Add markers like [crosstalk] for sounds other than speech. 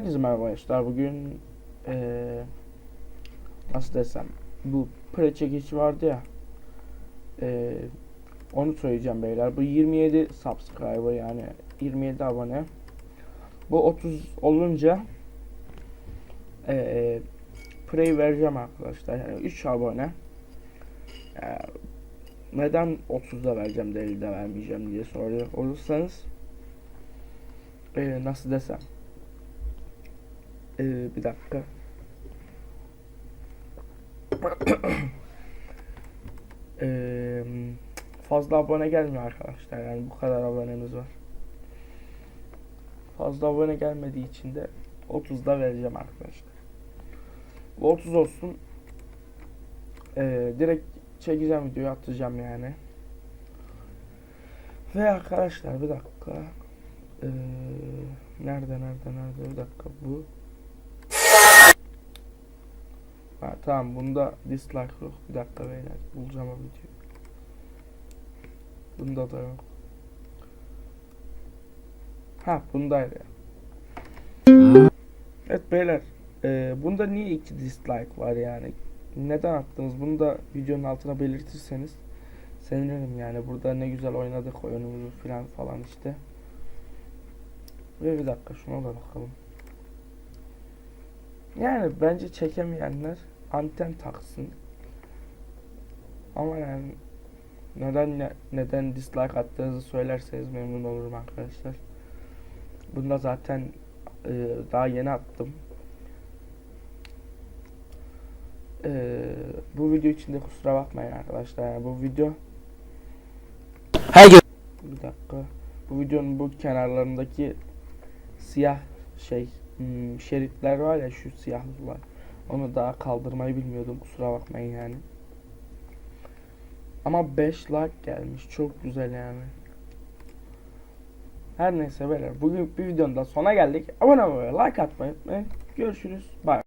Herkese merhaba arkadaşlar. Bugün eee nasıl desem bu pre çekici vardı ya. eee, onu söyleyeceğim beyler. Bu 27 subscriber yani 27 abone. Bu 30 olunca eee pre vereceğim arkadaşlar. Yani 3 abone. Eee, neden 30'da vereceğim de vermeyeceğim diye soruyor olursanız eee, nasıl desem ee, bir dakika. [clears throat] Ee, fazla abone gelmiyor arkadaşlar. Yani bu kadar abonemiz var. Fazla abone gelmediği için de 30'da vereceğim arkadaşlar. Bu 30 olsun. Ee, direkt çekeceğim videoyu atacağım yani. Ve arkadaşlar bir dakika. Ee, nerede nerede nerede bir dakika bu. Ha, tamam bunda dislike yok. Bir dakika beyler bulacağım o videoyu. Bunda da yok. Ha bundaydı ya. Evet beyler. e, bunda niye iki dislike var yani? Neden attınız? Bunu da videonun altına belirtirseniz sevinirim yani. Burada ne güzel oynadık oyunumuzu falan falan işte. Ve bir dakika şuna da bakalım. Yani bence çekemeyenler anten taksın. Ama yani neden ne- neden dislike attığınızı söylerseniz memnun olurum arkadaşlar. Bunda zaten e, daha yeni attım. E, bu video için de kusura bakmayın arkadaşlar. Yani bu video Herkes bir dakika. Bu videonun bu kenarlarındaki siyah şey hmm, şeritler var ya şu siyahlılar. Onu daha kaldırmayı bilmiyordum kusura bakmayın yani. Ama 5 like gelmiş. Çok güzel yani. Her neyse beyler. Bugün bir videonun da sona geldik. Abone olmayı, like atmayı unutmayın. Görüşürüz. Bye.